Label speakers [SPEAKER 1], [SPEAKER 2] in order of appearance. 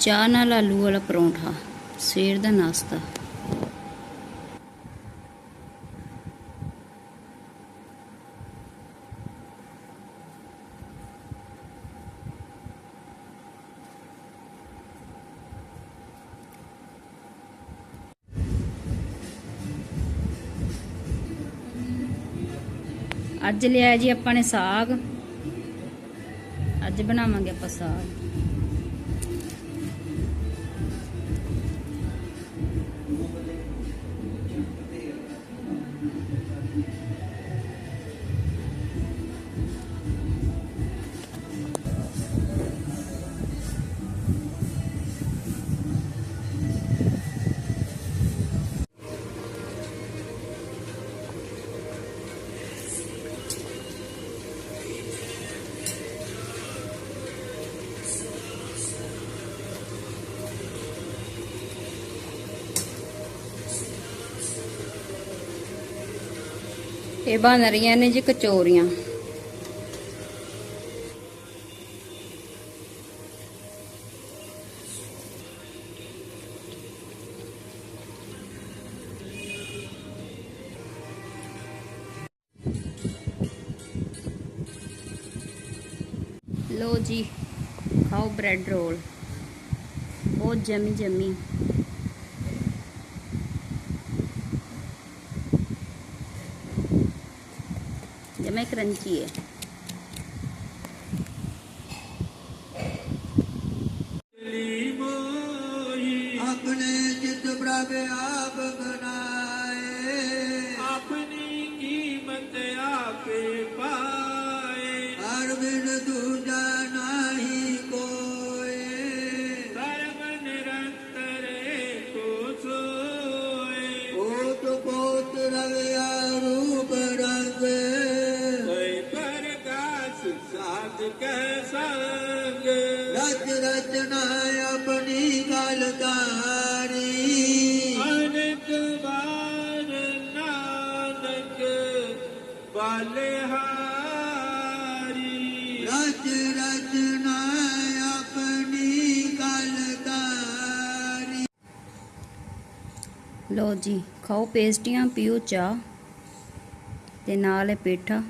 [SPEAKER 1] ਚਾਹ ਨਾਲ ਆਲੂ ਵਾਲਾ ਪਰੌਂਠਾ, ਸਵੇਰ ਦਾ ਨਾਸ਼ਤਾ। ਅੱਜ ਲਿਆ ਜੀ ਆਪਾਂ ਨੇ ਸਾਗ। ਅੱਜ ਬਣਾਵਾਂਗੇ ਆਪਾਂ ਸਾਗ। ਇਹ ਬਣ ਰਹੀਆਂ ਨੇ ਜੀ ਕਚੋਰੀਆਂ। ਲੋ ਜੀ ਖਾਓ ਬ੍ਰੈਡ ਰੋਲ ਬਹੁਤ ਜਮੀ ਜਮੀ ਜਮੇ ਕਰੰਚੀ ਹੈ।
[SPEAKER 2] ਆਪਣੇ ਚਿਤ
[SPEAKER 3] ਕੈ ਸੰਗ।
[SPEAKER 2] ਰਚ ਰਚਨਾ ਆਪਣੀ ਗਲ ਤਾਰੀ
[SPEAKER 3] ਅਨੇਕ ਵਾਰ ਨਾਨਕ ਬਲਿਹਾਰੀ।
[SPEAKER 2] ਰਚ ਰਚਨਾ ਆਪਣੀ ਗਲ ਤਾਰੀ
[SPEAKER 1] ਲੋ ਜੀ ਖਾਓ ਪੇਸਟੀਆਂ ਪੀਓ ਚਾਹ ਤੇ ਨਾਲ ਹੈ ਪੇਠਾ।